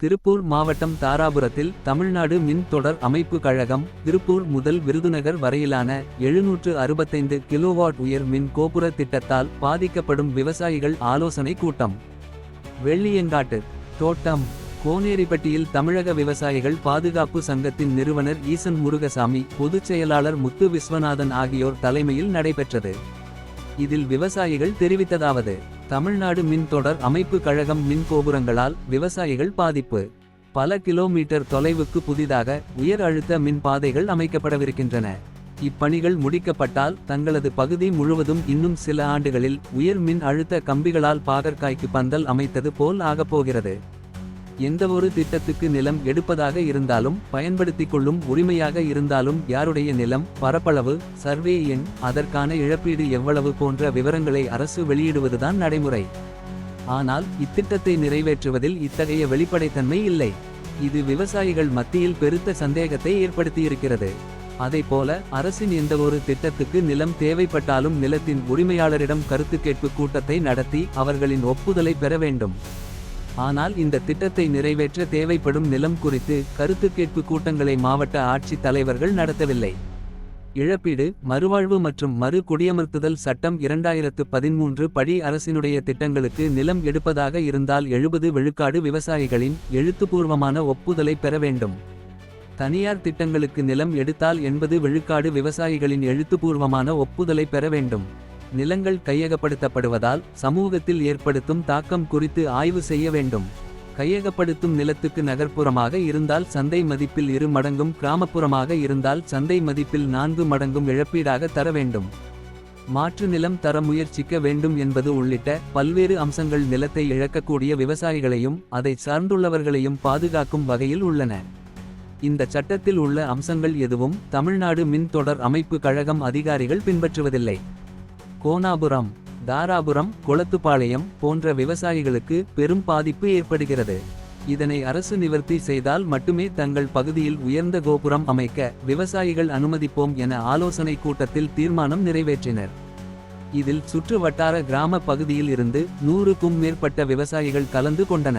திருப்பூர் மாவட்டம் தாராபுரத்தில் தமிழ்நாடு மின் தொடர் அமைப்பு கழகம் திருப்பூர் முதல் விருதுநகர் வரையிலான எழுநூற்று அறுபத்தைந்து கிலோவாட் உயர் மின் கோபுர திட்டத்தால் பாதிக்கப்படும் விவசாயிகள் ஆலோசனை கூட்டம். வெள்ளியங்காட்டு தோட்டம் கோனேரிப்பட்டியில் தமிழக விவசாயிகள் பாதுகாப்பு சங்கத்தின் நிறுவனர் ஈசன் முருகசாமி பொதுச் செயலாளர் முத்து விஸ்வநாதன் ஆகியோர் தலைமையில் நடைபெற்றது. இதில் விவசாயிகள் தெரிவித்ததாவது தமிழ்நாடு மின் தொடர் அமைப்பு கழகம் மின் கோபுரங்களால் விவசாயிகள் பாதிப்பு. பல கிலோமீட்டர் தொலைவுக்கு புதிதாக உயர் அழுத்த மின் பாதைகள் அமைக்கப்படவிருக்கின்றன. இப்பணிகள் முடிக்கப்பட்டால் தங்களது பகுதி முழுவதும் இன்னும் சில ஆண்டுகளில் உயர் மின் அழுத்த கம்பிகளால் பாகற்காய்க்கு பந்தல் அமைத்தது போல் ஆகப்போகிறது எந்தவொரு திட்டத்துக்கு நிலம் எடுப்பதாக இருந்தாலும் பயன்படுத்திக் கொள்ளும் உரிமையாக இருந்தாலும் யாருடைய நிலம் பரப்பளவு சர்வே எண் அதற்கான இழப்பீடு எவ்வளவு போன்ற விவரங்களை அரசு வெளியிடுவதுதான் நடைமுறை. ஆனால் இத்திட்டத்தை நிறைவேற்றுவதில் இத்தகைய வெளிப்படைத்தன்மை இல்லை. இது விவசாயிகள் மத்தியில் பெருத்த சந்தேகத்தை ஏற்படுத்தியிருக்கிறது. அதைப்போல அரசின் எந்தவொரு திட்டத்துக்கு நிலம் தேவைப்பட்டாலும் நிலத்தின் உரிமையாளரிடம் கருத்து கேட்பு கூட்டத்தை நடத்தி அவர்களின் ஒப்புதலை பெற வேண்டும். ஆனால் இந்த திட்டத்தை நிறைவேற்ற தேவைப்படும் நிலம் குறித்து கருத்து கேட்பு கூட்டங்களை மாவட்ட ஆட்சித் தலைவர்கள் நடத்தவில்லை. இழப்பீடு மறுவாழ்வு மற்றும் மறு குடியமர்த்துதல் சட்டம் இரண்டாயிரத்து பதிமூன்று படி அரசினுடைய திட்டங்களுக்கு நிலம் எடுப்பதாக இருந்தால் எழுபது விழுக்காடு விவசாயிகளின் எழுத்துப்பூர்வமான ஒப்புதலை பெற வேண்டும். தனியார் திட்டங்களுக்கு நிலம் எடுத்தால் எண்பது விழுக்காடு விவசாயிகளின் எழுத்துப்பூர்வமான ஒப்புதலை பெற வேண்டும். நிலங்கள் கையகப்படுத்தப்படுவதால் சமூகத்தில் ஏற்படுத்தும் தாக்கம் குறித்து ஆய்வு செய்ய வேண்டும். கையகப்படுத்தும் நிலத்துக்கு நகர்ப்புறமாக இருந்தால் சந்தை மதிப்பில் இரு மடங்கும் கிராமப்புறமாக இருந்தால் சந்தை மதிப்பில் நான்கு மடங்கும் இழப்பீடாக தர வேண்டும். மாற்று நிலம் தர முயற்சிக்க வேண்டும் என்பது உள்ளிட்ட பல்வேறு அம்சங்கள் நிலத்தை இழக்கக்கூடிய விவசாயிகளையும் அதை சார்ந்துள்ளவர்களையும் பாதுகாக்கும் வகையில் உள்ளன. இந்த சட்டத்தில் உள்ள அம்சங்கள் எதுவும் தமிழ்நாடு மின் தொடர் அமைப்பு கழகம் அதிகாரிகள் பின்பற்றுவதில்லை. கோனாபுரம் தாராபுரம் கொளத்துப்பாளையம் போன்ற விவசாயிகளுக்கு பெரும் பாதிப்பு ஏற்படுகிறது. இதனை அரசு நிவர்த்தி செய்தால் மட்டுமே தங்கள் பகுதியில் உயர்ந்த கோபுரம் அமைக்க விவசாயிகள் அனுமதிப்போம் என ஆலோசனை கூட்டத்தில் தீர்மானம் நிறைவேற்றினர். இதில் சுற்று வட்டார கிராம பகுதியில் இருந்து நூறுக்கும் மேற்பட்ட விவசாயிகள் கலந்து கொண்டனர்.